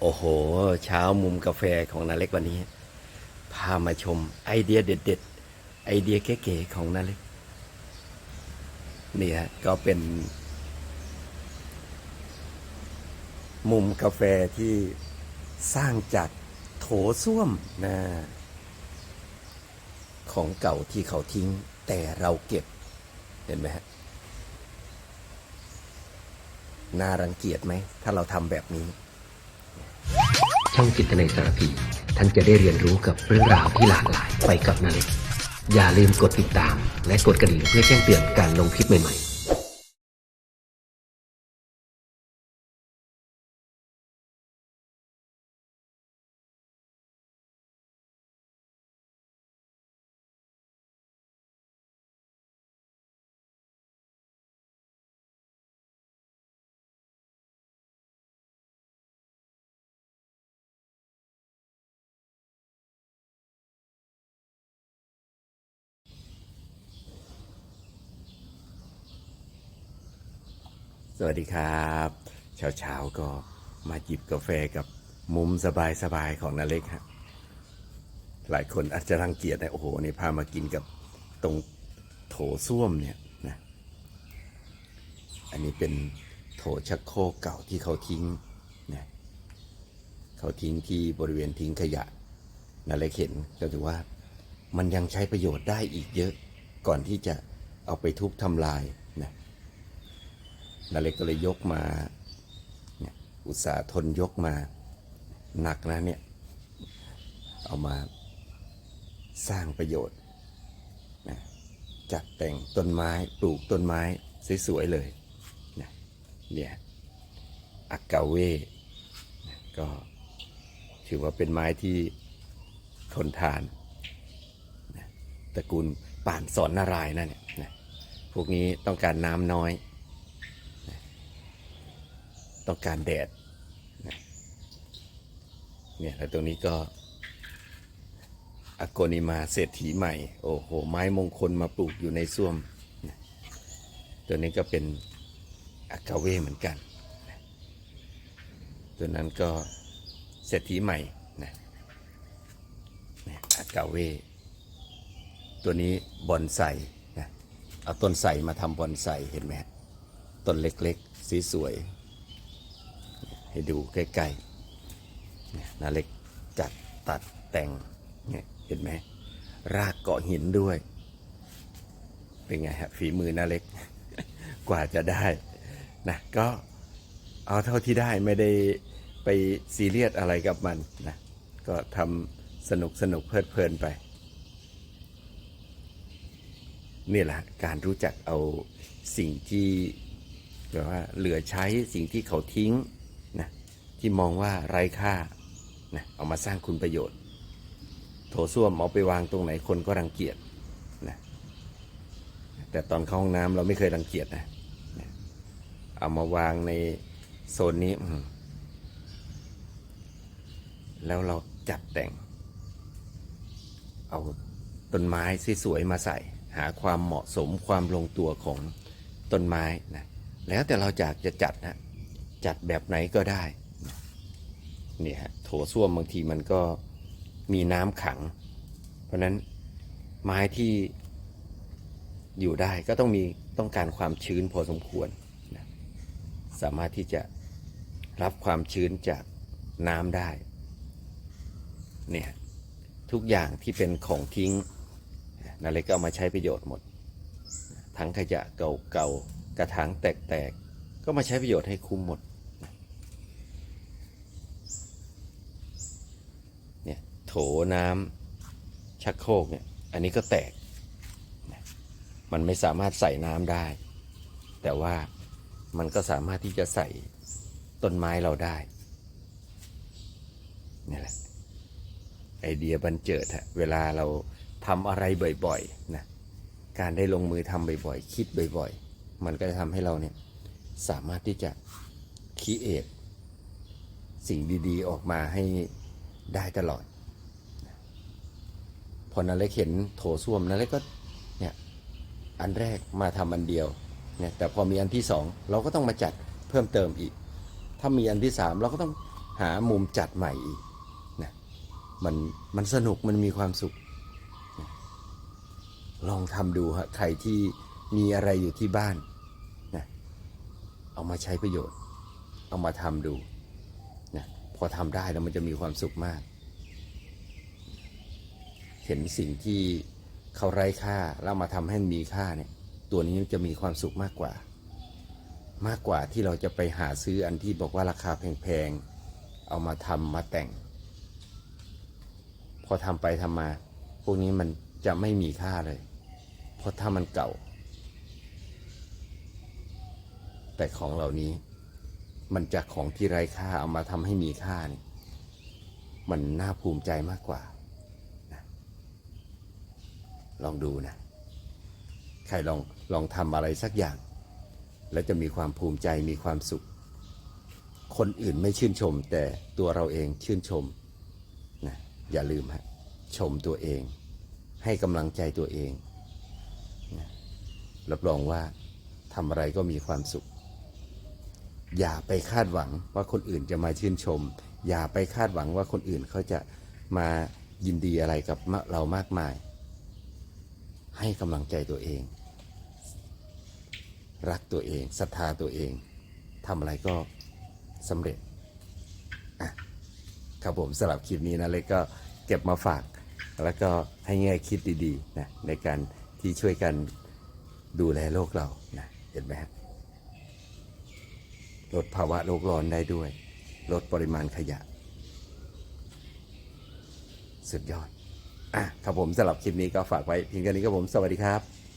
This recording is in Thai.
โอ้โห เช้ามุมกาแฟของนาเล็กวันนี้ พามาชมไอเดียเด็ด ๆ ไอเดียเก๋ๆของนาเล็กนี่ฮะก็เป็น มุมกาแฟที่สร้างจากโถส้วมนะของเก่าที่เขาทิ้งแต่เราเก็บ เห็นไหมฮะน่ารังเกียจไหม ถ้าเราทำแบบนี้ ช่องจิตในสารพี ท่านจะได้เรียนรู้กับเรื่องราวที่หลากหลายไปกับนาเล็ก อย่าลืมกดติดตาม และกดกระดิ่งเพื่อแจ้งเตือนการลงคลิปใหม่ๆ สวัสดีครับเช้าเช้าๆก็มาจิบกาแฟกับมุมสบายๆของนาเล็กฮะหลายคนอาจจะรังเกียจนะโอ้โหนี่พามากินกับตรงโถส้วมเนี่ยนะอันนี้เป็นโถชักโครกเก่าที่เขาทิ้งนะเขาทิ้งที่บริเวณทิ้งขยะนาเล็กเห็นก็ถือว่ามันยังใช้ประโยชน์ได้อีกเยอะก่อนที่จะเอาไปทุบทำลาย นาเล็กก็เลยยกมาเนี่ยอุตสาห์ทนยกมาหนักนะเนี่ย เอามาสร้างประโยชน์นะจัดแต่งต้นไม้ปลูกต้นไม้สวยๆเลยนะเนี่ยอักกาเวนะก็ถือว่าเป็นไม้ที่ทนทานนะตระกูลป่านสอนนารายนั่นเนี่ยนะพวกนี้ต้องการน้ำน้อย ต้องการแดดเนี่ยแล้วตรงนี้ก็อโกนิมาเศรษฐีใหม่ โอ้โห ไม้มงคลมาปลูกอยู่ในส้วม ตัวนี้ก็เป็นอากาเวเหมือนกัน ตัวนั้นก็เศรษฐีใหม่นะเนี่ยอากาเว ตัวนี้บอนไซนะเอาต้นไทรมาทำบอนไซเห็นไหมต้นเล็กๆ สีสวย ให้ดูใกล้ๆเนาเล็กจัดตัดแต่งเนี่ยเห็นไหมรากเกาะหินด้วย เป็นไงฮะฝีมือนาเล็ก กว่าจะได้นะก็เอาเท่าที่ได้ไม่ได้ไปซีเรียสอะไรกับมันนะก็ทำสนุกสนุกเพลิดเพลินไปนี่แหละการรู้จักเอาสิ่งที่แบบว่าเหลือใช้สิ่งที่เขาทิ้ง ที่มองว่าไร้ค่านะเอามาสร้างคุณประโยชน์ โถส้วมเอาไปวางตรงไหนคนก็รังเกียจนะแต่ตอนเข้าห้องน้ำเราไม่เคยรังเกียจนะเอามาวางในโซนนี้ แล้วเราจัดแต่ง เอาต้นไม้สวยๆมาใส่ หาความเหมาะสมความลงตัวของต้นไม้นะแล้วแต่เราอยากจะจัดนะจัดแบบไหนก็ได้ เนี่ยฮะโถส้วมบางทีมันก็มีน้ำขัง เพราะฉะนั้นไม้ที่อยู่ได้ก็ต้องมีต้องการความชื้นพอสมควรนะสามารถที่จะรับความชื้นจากน้ำได้เนี่ยทุกอย่างที่เป็นของทิ้งนาเล็กก็เอามาใช้ประโยชน์หมดถังขยะเก่าๆกระถางแตกๆก็มาใช้ประโยชน์ให้คุ้มหมด เนี่ย โถน้ำชักโครกเนี่ยอันนี้ก็แตก มันไม่สามารถใส่น้ำได้ แต่ว่ามันก็สามารถที่จะใส่ต้นไม้เราได้นี่แหละไอเดียบันเจิดฮะเวลาเราทำอะไรบ่อยๆนะการได้ลงมือทำบ่อยๆ คิดบ่อยๆ มันก็จะทำให้เราเนี่ยสามารถที่จะคิดเอทสิ่งดีๆออกมาให้ได้ตลอด อนาเล็กเห็นโถส้วมนาเล็กก็เนี่ยอันแรกมาทำอันเดียวเนี่ยแต่พอมีอันที่สองเราก็ต้องมาจัดเพิ่มเติมอีก ถ้ามีอันที่สามเราก็ต้องหามุมจัดใหม่อีกนะมันมันสนุกมันมีความสุข ลองทำดูฮะใครที่มีอะไรอยู่ที่บ้านนะเอามาใช้ประโยชน์ เอามาทำดูนะพอทำได้แล้วมันจะมีความสุขมาก เห็นสิ่งที่เขาไร้ค่าแล้วมาทำให้มีค่าเนี่ยตัวนี้จะมีความสุขมากกว่า มากกว่าที่เราจะไปหาซื้ออันที่บอกว่าราคาแพงๆเอามาทำมาแต่ง พอทำไปทำมา พวกนี้มันจะไม่มีค่าเลย เพราะถ้ามันเก่า แต่ของเหล่านี้มันจากของที่ไร้ค่าเอามาทำให้มีค่านี่มันน่าภูมิใจมากกว่า ลองดูนะ ใครลองลองทำอะไรสักอย่าง แล้วจะมีความภูมิใจมีความสุข คนอื่นไม่ชื่นชม แต่ตัวเราเองชื่นชมนะอย่าลืมฮะชมตัวเอง ให้กำลังใจตัวเองนะรับรองว่าทำอะไรก็มีความสุข อย่าไปคาดหวังว่าคนอื่นจะมาชื่นชม อย่าไปคาดหวังว่าคนอื่นเขาจะมายินดีอะไรกับเรามากมาย ให้กำลังใจตัวเอง รักตัวเองศรัทธาตัวเองทำอะไรก็สำเร็จอะครับผมสำหรับคลิปนี้นะเล็กก็เก็บมาฝาก แล้วก็ให้แง่คิดดีๆนะในการที่ช่วยกันดูแลโลกเรานะเห็นไหมครับลดภาวะโลกร้อนได้ด้วย ลดปริมาณขยะ สุดยอด อะครับผมสำหรับคลิปนี้ก็ฝากไว้เพียงแค่นี้ครับผมสวัสดีครับ